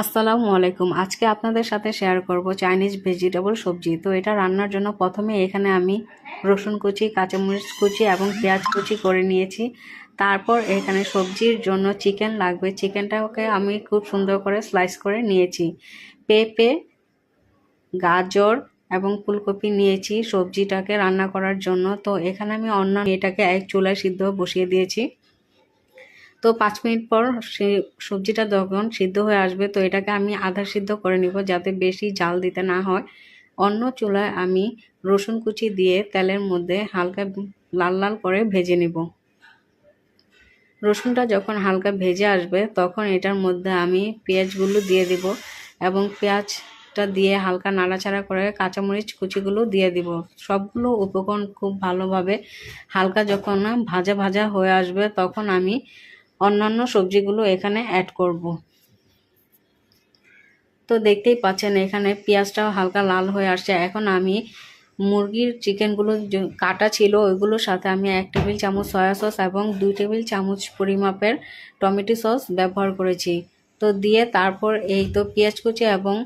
আসসালামু আলাইকুম। আজকে আপনাদের সাথে শেয়ার করব চাইনিজ ভেজিটেবল সবজি। তো এটা রান্নার জন্য প্রথমে এখানে আমি রসুন কুচি, কাঁচামরিচ কুচি এবং পেঁয়াজ কুচি করে নিয়েছি। তারপর এখানে সবজির জন্য চিকেন লাগবে। চিকেনটাকে আমি খুব সুন্দর করে স্লাইস করে নিয়েছি। পেঁপে, গাজর এবং ফুলকপি নিয়েছি সবজিটাকে রান্না করার জন্য। তো এখানে আমি অন্য এটাকে এক চুলায় সিদ্ধ বসিয়ে দিয়েছি। তো পাঁচ মিনিট পর সে সবজিটা যখন সিদ্ধ হয়ে আসবে, তো এটাকে আমি আধা সিদ্ধ করে নিব যাতে বেশি জাল দিতে না হয়। অন্য চুলায় আমি রসুন কুচি দিয়ে তেলের মধ্যে হালকা লাল লাল করে ভেজে নিব। রসুনটা যখন হালকা ভেজে আসবে, তখন এটার মধ্যে আমি পেঁয়াজগুলো দিয়ে দিব এবং পেঁয়াজটা দিয়ে হালকা নাড়াচাড়া করে কাঁচামরিচ কুচিগুলো দিয়ে দিব। সবগুলো উপকরণ খুব ভালোভাবে হালকা যখন ভাজা ভাজা হয়ে আসবে, তখন আমি অন্যান্য সবজিগুলো এখানে অ্যাড করব। তো দেখতেই পাচ্ছেন এখানে পেঁয়াজটাও হালকা লাল হয়ে আসছে। এখন আমি মুরগির চিকেনগুলো কাটা ছিল, ওইগুলোর সাথে আমি এক টেবিল চামচ সয়া সস এবং দুই টেবিল চামচ পরিমাপের টমেটো সস ব্যবহার করেছি। তো দিয়ে তারপর এই তো পেঁয়াজ কুচি এবং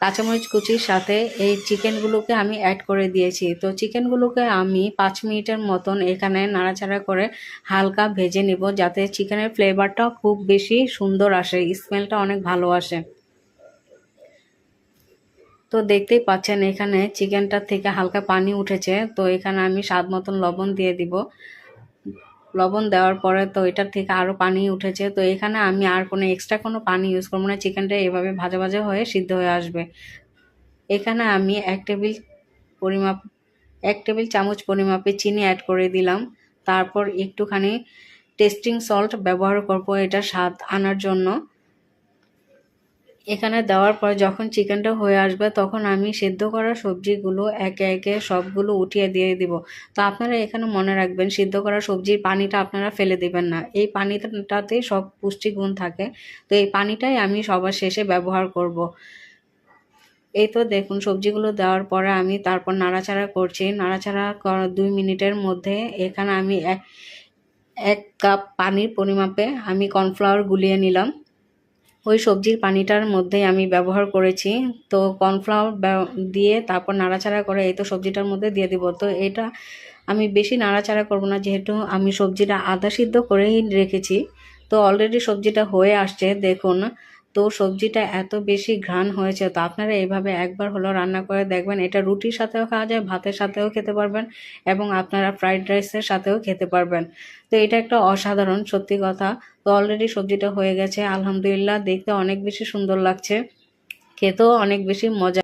কাঁচামরিচ কুচির সাথে এই চিকেনগুলোকে আমি অ্যাড করে দিয়েছি। তো চিকেনগুলোকে আমি পাঁচ মিনিটের মতন এখানে নাড়াচাড়া করে হালকা ভেজে নিব যাতে চিকেনের ফ্লেভারটা খুব বেশি সুন্দর আসে স্মেলটা অনেক ভালো আসে। তো দেখতেই পাচ্ছেন এখানে চিকেনটার থেকে হালকা পানি উঠেছে। তো এখানে আমি স্বাদ মতন লবণ দিয়ে দিব। লবণ দেওয়ার পরে তো এটার থেকে আরও পানি উঠেছে। তো এখানে আমি আর কোনো এক্সট্রা কোনো পানি ইউজ করব না। চিকেনটা এভাবে ভাজা ভাজা হয়ে সিদ্ধ হয়ে আসবে। এখানে আমি এক টেবিল পরিমাপ, এক টেবিল চামচ পরিমাপে চিনি অ্যাড করে দিলাম। তারপর একটুখানি টেস্টিং সল্ট ব্যবহার করব এটা স্বাদ আনার জন্য। এখানে দেওয়ার পর যখন চিকেনটা হয়ে আসবে, তখন আমি সেদ্ধ করা সবজিগুলো একে একে সবগুলো উঠিয়ে দিয়ে দিব। তো আপনারা এখানে মনে রাখবেন, সিদ্ধ করা সবজির পানিটা আপনারা ফেলে দেবেন না। এই পানিটাতেই সব পুষ্টিগুণ থাকে। তো এই পানিটাই আমি সবার শেষে ব্যবহার করব। এই তো দেখুন, সবজিগুলো দেওয়ার পরে আমি তারপর নাড়াচাড়া করছি। নাড়াচাড়া দুই মিনিটের মধ্যে এখানে আমি এক এক কাপ পানির পরিমাপে আমি কর্নফ্লাওয়ার গুলিয়ে নিলাম। ওই সবজির পানিটার মধ্যেই আমি ব্যবহার করেছি। তো কর্নফ্লাওয়ার দিয়ে তারপর নাড়াচাড়া করে এই তো সবজিটার মধ্যে দিয়ে দিব। তো এটা আমি বেশি নাড়াচাড়া করব না, যেহেতু আমি সবজিটা আধা সিদ্ধ করেই রেখেছি। তো অলরেডি সবজিটা হয়ে আসছে, দেখুন। তো সবজিটা এত বেশি ঘ্রাণ হয়েছে, তো আপনারা এইভাবে একবার হলো রান্না করে দেখবেন। এটা রুটির সাথেও খাওয়া যায়, ভাতের সাথেও খেতে পারবেন এবং আপনারা ফ্রাইড রাইসের সাথেও খেতে পারবেন। তো এটা একটা অসাধারণ, সত্যি কথা। তো অলরেডি সবজিটা হয়ে গেছে, আলহামদুলিল্লাহ। দেখতে অনেক বেশি সুন্দর লাগছে, খেতেও অনেক বেশি মজা